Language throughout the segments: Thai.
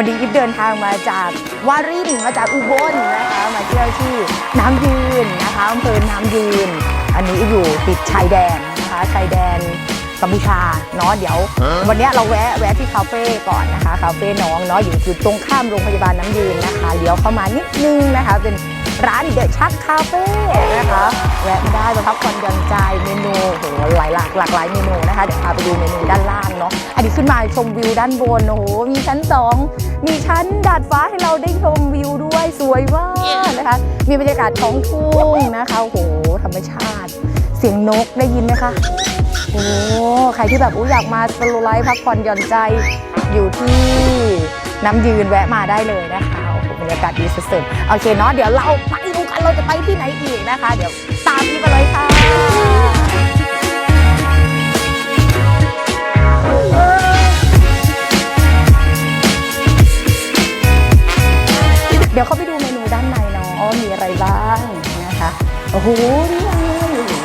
วันนี้อิฟเดินทางมาจากวารินมาจากอุบลนะคะ มาเที่ยวที่น้ำยืนนะคะอำเภอน้ำยืน อันนี้อยู่ติดชายแดนนะคะชายแดนกัมพูชาเนาะเดี๋ยว วันนี้เราแวะแวะที่คาเฟ่ก่อนนะคะคาเฟ่น้องเนาะอยู่อยู่ตรงข้ามโรงพยาบาลน้ำยืนนะคะเลี้ยวเข้ามานิดนึงนะคะเป็น ร้านเดอะชักคาเฟ่นะคะแวะมาได้มาพักผ่อนหย่อนใจเมนูโอ้โหหลายหลากหลากหลายเมนูนะคะเดี๋ยวพาไปดูเมนูด้านล่างเนาะอันนี้ขึ้นมาชมวิวด้านบนโอ้โหมีชั้นสองมีชั้นดาดฟ้าให้เราได้ชมวิวด้วยสวยมากนะคะ มีบรรยากาศท้องทุ่งนะคะโอ้โหธรรมชาติ เสียงนกได้ยินไหมคะโอ้ใครที่แบบอยอยากมาสโลไลฟ์พักผ่อนหย่อนใจอยู่ที่ น้ำยืนแวะมาได้เลยนะคะโอ้โหบรรยากาศดีสุดๆโอเคเนาะเดี๋ยวเราไปดูกันเราจะไปที่ไหนอีกนะคะ เดี๋ยวตามพี่ไปเลยค่ะเดี๋ยวเข้าไปดูเมนูด้านในเนาะมีอะไรบ้างนะคะโอ้โหนี่ไง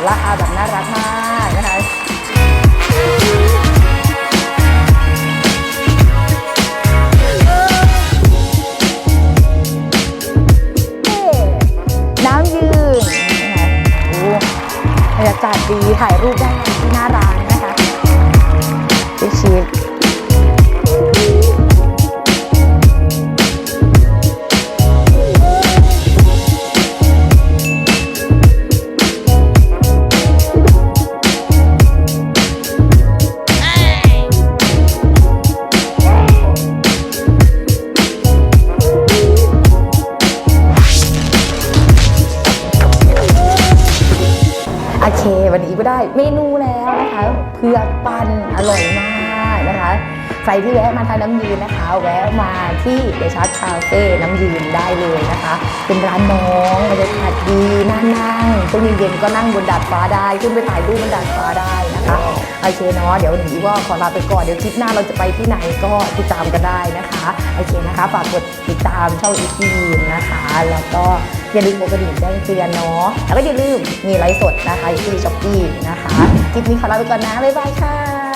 ราคาแบบน่ารักมากนะคะ ดีถ่ายรูปได้ที่หน้าร้าน โอเค วันนี้ก็ได้เมนูแล้วนะคะเผือกปั่นอร่อยมาก นะคะ ใครที่แวะมาทานน้ำยืนนะคะ แวะมาที่เดชาร์คาเฟ่น้ำยืนได้เลยนะคะ เป็นร้านน้องบรรยากาศดีน่านั่งช่วงเย็นๆก็นั่งบนดาดฟ้าได้ขึ้นไปถ่ายรูปบนดาดฟ้าได้นะคะโอเคเนาะเดี๋ยวหนีก็ขอลาไปก่อนเดี๋ยวคลิปหน้าเราจะไปที่ไหนก็ติดตามกันได้นะคะโอเคนะคะฝากกดติดตามช่องอีทีนะคะ แล้วก็อย่าลืมกดกระดิ่งแจ้งเตือนเนาะแล้วก็อย่าลืมมีไลฟ์สดนะคะอยู่ที่ช้อปปี้นะคะคลิปนี้ขอลาไปก่อนนะบ๊ายบายค่ะ